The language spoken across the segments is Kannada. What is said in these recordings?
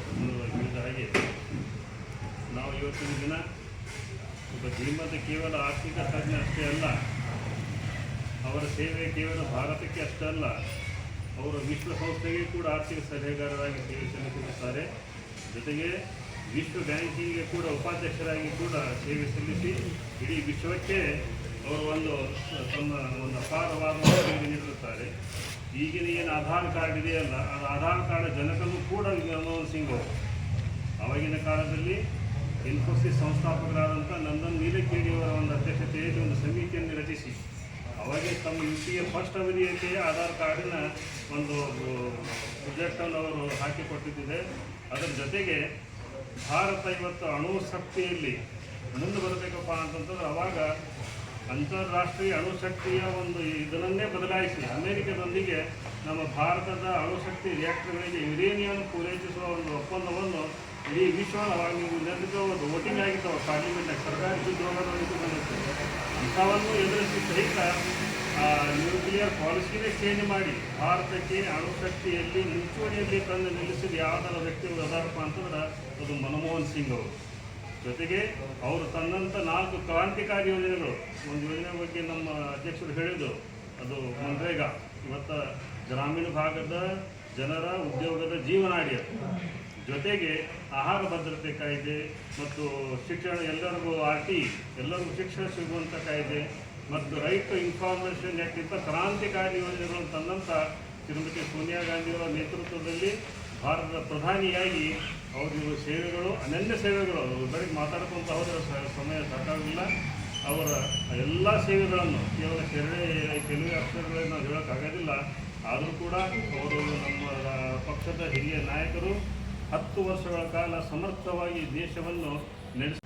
ವಿರುದ್ಧ ನಾವು ಇವತ್ತಿನ ದಿನ ಒಬ್ಬ ಶ್ರೀಮಂತ ಕೇವಲ ಆರ್ಥಿಕ ತಜ್ಞ ಅಷ್ಟೇ ಅಲ್ಲ, ಅವರ ಸೇವೆ ಕೇವಲ ಭಾರತಕ್ಕೆ ಅಷ್ಟೇ ಅಲ್ಲ, ಅವರು ವಿಶ್ವಸಂಸ್ಥೆಗೆ ಕೂಡ ಆರ್ಥಿಕ ಸಲಹೆಗಾರರಾಗಿ ಸೇವೆ ಸಲ್ಲಿಸಿರುತ್ತಾರೆ ಜೊತೆಗೆ ವಿಶ್ವ ಬ್ಯಾಂಕಿಂಗ್ಗೆ ಕೂಡ ಉಪಾಧ್ಯಕ್ಷರಾಗಿ ಕೂಡ ಸೇವೆ ಸಲ್ಲಿಸಿ ಇಡೀ ವಿಶ್ವಕ್ಕೆ ಅವರು ಒಂದು, ತಮ್ಮ ಒಂದು ಅಪಾರವಾದ ನೀಡಿರುತ್ತಾರೆ ಈಗಿನ ಏನು ಆಧಾರ್ ಕಾರ್ಡ್ ಇದೆಯಲ್ಲ ಅದು ಆಧಾರ್ ಕಾರ್ಡ್ ಜನಕನೂ ಕೂಡ ಮನಮೋಹನ್ ಸಿಂಗ್. ಅವರು ಆವಾಗಿನ ಕಾಲದಲ್ಲಿ ಇನ್ಫೋಸಿಸ್ ಸಂಸ್ಥಾಪಕರಾದಂಥ ನಂದನ್ ನೀಲಕೇಣಿಯವರ ಒಂದು ಅಧ್ಯಕ್ಷತೆಯಲ್ಲಿ ಒಂದು ಸಮಿತಿಯನ್ನು ರಚಿಸಿ. ಅವಾಗೆ ತಮ್ಮ ಯು ಪಿ ಎ ಫಸ್ಟ್ ಅವಧಿಯಕ್ಕೆ ಆಧಾರ್ ಕಾರ್ಡಿನ ಒಂದು ಪ್ರೊಜೆಕ್ಟನ್ನು ಅವರು ಹಾಕಿಕೊಟ್ಟಿದ್ದಿದೆ. ಅದರ ಜೊತೆಗೆ ಭಾರತ ಇವತ್ತು ಅಣು ಶಕ್ತಿಯಲ್ಲಿ ಮುಂದೆ ಬರಬೇಕಪ್ಪ ಅಂತಂತಂದ್ರೆ ಅವಾಗ ಅಂತಾರಾಷ್ಟ್ರೀಯ ಅಣುಶಕ್ತಿಯ ಒಂದು ಇದನ್ನೇ ಬದಲಾಯಿಸಿ ಅಮೆರಿಕದೊಂದಿಗೆ ನಮ್ಮ ಭಾರತದ ಅಣುಶಕ್ತಿ ರಿಯಾಕ್ಟರ್ಗಳಿಗೆ ಯುರೇನಿಯಂ ಪೂರೈಸುವ ಒಂದು ಒಪ್ಪಂದವನ್ನು ಇಡೀ ವಿಶ್ವವಾಗಿ ಒಂದು ವೋಟಿಂಗ್ ಆಗಿತ್ತು ಪಾರ್ಲಿಮೆಂಟ್ನಾಗ ಸರ್ಕಾರಿ ಉದ್ಯೋಗದವರಿಗೂ ಅಂಥವನ್ನು ಎದುರಿಸಿ ಸಹಿತ ನ್ಯೂಕ್ಲಿಯರ್ ಪಾಲಿಸಿನೇ ಚೇಂಜ್ ಮಾಡಿ ಭಾರತಕ್ಕೆ ಅಣುಶಕ್ತಿಯಲ್ಲಿ ಮುಂಚೂಣಿಯಲ್ಲಿ ತಂದು ನಿಲ್ಲಿಸಿದ ಯಾವ್ದಾರ ವ್ಯಕ್ತಿಗಳು ಅದಾರಪ್ಪ ಅಂತಂದ್ರೆ ಅದು ಮನಮೋಹನ್ ಸಿಂಗ್ ಅವರು. ಜೊತೆಗೆ ಅವರು ತನ್ನಂಥ ನಾಲ್ಕು ಕ್ರಾಂತಿಕಾರಿ ಯೋಜನೆಗಳು. ಒಂದು ಯೋಜನೆ ಬಗ್ಗೆ ನಮ್ಮ ಅಧ್ಯಕ್ಷರು ಹೇಳಿದರು. ಅದು ಮನ್ರೇಗಾ. ಇವತ್ತು ಗ್ರಾಮೀಣ ಭಾಗದ ಜನರ ಉದ್ಯೋಗದ ಜೀವನ ಅದು ಜೊತೆಗೆ ಆಹಾರ ಭದ್ರತೆ ಕಾಯ್ದೆ ಮತ್ತು ಶಿಕ್ಷಣ ಎಲ್ಲರಿಗೂ ಆರ್ ಟಿ ಎಲ್ಲರಿಗೂ ಶಿಕ್ಷಣ ಸಿಗುವಂಥ ಕಾಯ್ದೆ ಮತ್ತು ರೈತ ಇನ್ಫಾರ್ಮೇಷನ್ ಆ್ಯಕ್ಟ್ ಇಂಥ ಕ್ರಾಂತಿಕಾರಿ ಯೋಜನೆಗಳನ್ನು ತಂದಂಥ ಶ್ರೀಮತಿ ಸೋನಿಯಾ ಗಾಂಧಿಯವರ ನೇತೃತ್ವದಲ್ಲಿ ಭಾರತದ ಪ್ರಧಾನಿಯಾಗಿ ಅವರಿರುವ ಸೇವೆಗಳು, ಅನನ್ಯ ಸೇವೆಗಳು ಬರೀ ಮಾತಾಡ್ಕೊಂತ ಹೋದರೆ ಸಮಯ ಸಾಕಾಗಿಲ್ಲ ಅವರ ಎಲ್ಲ ಸೇವೆಗಳನ್ನು, ಕೇವಲ ಕೆರಳೆ ಕೆಲವೇ ಅಕ್ಷರಗಳನ್ನು ನಾವು ಹೇಳೋಕ್ಕಾಗೋದಿಲ್ಲ ಆದರೂ ಕೂಡ ಅವರು ನಮ್ಮ ಪಕ್ಷದ ಹಿರಿಯ ನಾಯಕರು ಹತ್ತು ವರ್ಷಗಳ ಕಾಲ ಸಮರ್ಥವಾಗಿ ದೇಶವನ್ನು ನಡೆಸ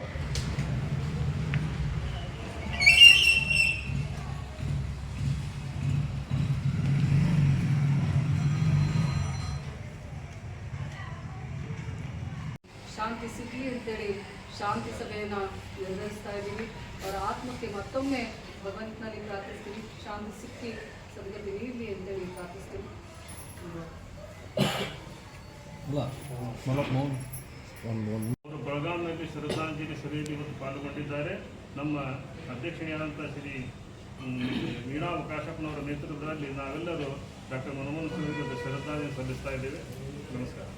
ಶಾಂತಿ ಸಿಗಲಿ ಅಂತೇಳಿ ಶಾಂತಿ ಸಭೆಯನ್ನು ನಿರ್ವಹಿಸ್ತಾ ಇದ್ದೀವಿ. ಅವರ ಆತ್ಮಕ್ಕೆ ಮತ್ತೊಮ್ಮೆ ಭಗವಂತನಲ್ಲಿ ಪ್ರಾರ್ಥಿಸ್ತೀವಿ. ಶಾಂತಿ ಸಿಕ್ಕಿ ಸದ್ಗತಿ ನೀಡಲಿ ಅಂತೇಳಿ ಪ್ರಾರ್ಥಿಸ್ತೀವಿ. ಅವರು ಬೆಳಗಾವಿನಲ್ಲಿ ಶ್ರದ್ಧಾಂಜಲಿ ಸಭೆಯಲ್ಲಿ ಇವತ್ತು ಪಾಲ್ಗೊಂಡಿದ್ದಾರೆ. ನಮ್ಮ ಅಧ್ಯಕ್ಷೆಯಾದಂಥ ಶ್ರೀ ವೀಣಾ ಕಾಶಪ್ಪನವರ ನೇತೃತ್ವದಲ್ಲಿ ನಾವೆಲ್ಲರೂ ಡಾಕ್ಟರ್ ಮನಮೋಹನ್ ಸಿಂಗ್ ಶ್ರದ್ಧಾಂಜಲಿ ಸಲ್ಲಿಸ್ತಾ ಇದ್ದೇವೆ. ನಮಸ್ಕಾರ.